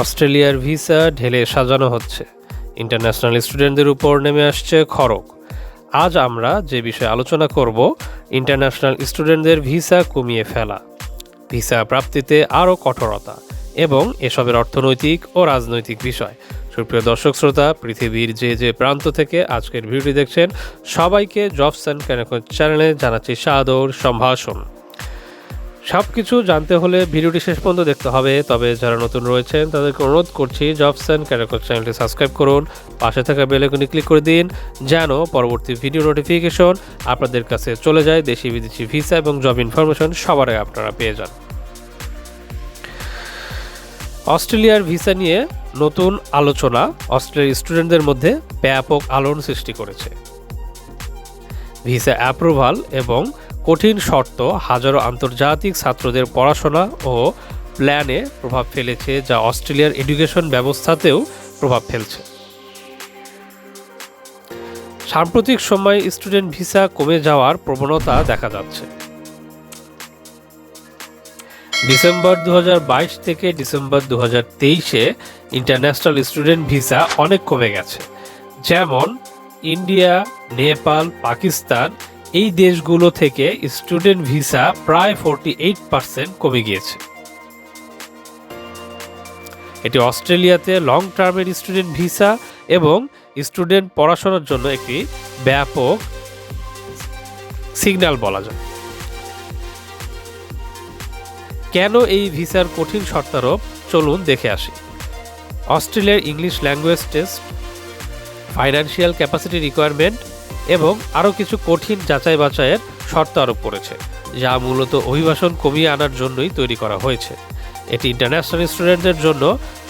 অস্ট্রেলিয়ার ভিসা ঢেলে সাজানো হচ্ছে। ইন্টারন্যাশনাল স্টুডেন্টদের উপর নেমে আসছে খরক আজ আমরা যে বিষয়ে আলোচনা করব, ইন্টারন্যাশনাল স্টুডেন্টদের ভিসা কমিয়ে ফেলা। ভিসা প্রাপ্তিতে আরও কঠোরতা এবং এসবের অর্থনৈতিক ও রাজনৈতিক বিষয়। সুপ্রিয় দর্শক শ্রোতা, পৃথিবীর যে যে প্রান্ত থেকে আজকের ভিডিওটি দেখছেন, সবাইকে জবস অ্যান্ড ক্যানাকো চ্যানেলে জানাচ্ছি সাদর সম্ভাষণ। সব কিছু জানতে হলে ভিডিওটি শেষ পর্যন্ত দেখতে হবে। তবে যারা নতুন রয়েছেন, তাদেরকে অনুরোধ করছি জবস অ্যান্ড ক্যারাকো চ্যানেলটি সাবস্ক্রাইব করুন। পাশে থাকা বেলাইকনে ক্লিক করে দিন, যেন পরবর্তী ভিডিও নোটিফিকেশন আপনাদের কাছে চলে যায়। দেশি বিদেশি ভিসা এবং জব ইনফরমেশন সবার আগে আপনারা পেয়ে যান। অস্ট্রেলিয়ার ভিসা নিয়ে নতুন আলোচনা অস্ট্রেলিয়ার স্টুডেন্টদের মধ্যে ব্যাপক আলোড়ন সৃষ্টি করেছে। ভিসা অ্যাপ্রুভাল এবং কঠিন শর্ত, হাজারো আন্তর্জাতিক ছাত্রদের পড়াশোনা ও প্ল্যানে প্রভাব ফেলেছে যা অস্ট্রেলিয়ার এডুকেশন ব্যবস্থাতেও প্রভাব ফেলছে। সাম্প্রতিক সময়ে স্টুডেন্ট ভিসা কমে যাওয়ার প্রবণতা দেখা যাচ্ছে। ডিসেম্বর দু হাজার বাইশ থেকে ডিসেম্বর দু তেইশে ইন্টারন্যাশনাল স্টুডেন্ট ভিসা অনেক কমে গেছে। যেমন, ইন্ডিয়া, নেপাল, পাকিস্তান এই দেশগুলো থেকে স্টুডেন্ট ভিসা প্রায় ফোরটি এইট পার্সেন্ট কমে গিয়েছে। এটি অস্ট্রেলিয়াতে লং টার্মের স্টুডেন্ট ভিসা এবং স্টুডেন্ট পড়াশোনার জন্য একটি ব্যাপক সিগন্যাল বলা যায়। কেন এই ভিসার কঠিন শর্তারোপ? চলুন দেখে আসি। অস্ট্রেলিয়ার English language test financial capacity requirement এবং আরও কিছু কঠিন যাচাই বাছাইয়ের শর্ত আরোপ করেছে, যা মূলত অভিবাসন কমিয়ে আনার জন্যই তৈরি করা হয়েছে। এটি ইন্টারন্যাশনাল স্টুডেন্টদের জন্য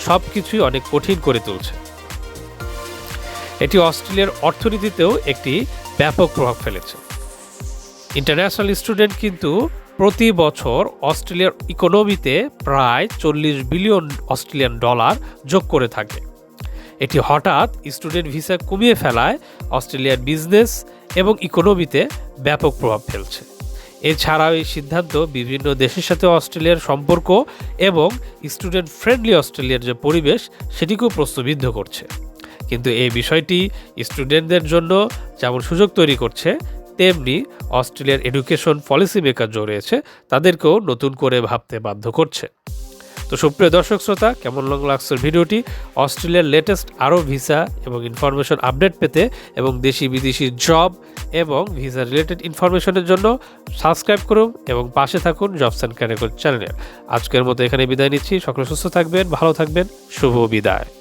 সব কিছুই অনেক কঠিন করে তুলছে। এটি অস্ট্রেলিয়ার অর্থনীতিতেও একটি ব্যাপক প্রভাব ফেলেছে। ইন্টারন্যাশনাল স্টুডেন্ট কিন্তু প্রতি বছর অস্ট্রেলিয়ার ইকোনমিতে প্রায় চল্লিশ বিলিয়ন অস্ট্রেলিয়ান ডলার যোগ করে থাকে। এটি হঠাৎ স্টুডেন্ট ভিসা কমিয়ে ফেলায়, অস্ট্রেলিয়ার বিজনেস এবং ইকোনমিতে ব্যাপক প্রভাব ফেলছে। এছাড়াও এই সিদ্ধান্ত বিভিন্ন দেশের সাথে অস্ট্রেলিয়ার সম্পর্ক এবং স্টুডেন্ট ফ্রেন্ডলি অস্ট্রেলিয়ার যে পরিবেশ, সেটিকেও প্রশ্নবিদ্ধ করছে। কিন্তু এই বিষয়টি স্টুডেন্টদের জন্য যেমন সুযোগ তৈরি করছে, তেমনি অস্ট্রেলিয়ার এডুকেশন পলিসি মেকার রয়েছে, তাদেরকেও নতুন করে ভাবতে বাধ্য করছে। তো সুপ্রিয় দর্শক শ্রোতা, কেমন আজকের ভিডিওটি? অস্ট্রেলিয়ার লেটেস্ট আরও ভিসা এবং ইনফরমেশন আপডেট পেতে এবং দেশি বিদেশি জব এবং ভিসা রিলেটেড ইনফরমেশনের জন্য সাবস্ক্রাইব করুন এবং পাশে থাকুন জবস অ্যান্ড ক্যারেকর চ্যানেলে আজকের মতো এখানে বিদায় নিচ্ছি। সকলে সুস্থ থাকবেন, ভালো থাকবেন। শুভ বিদায়।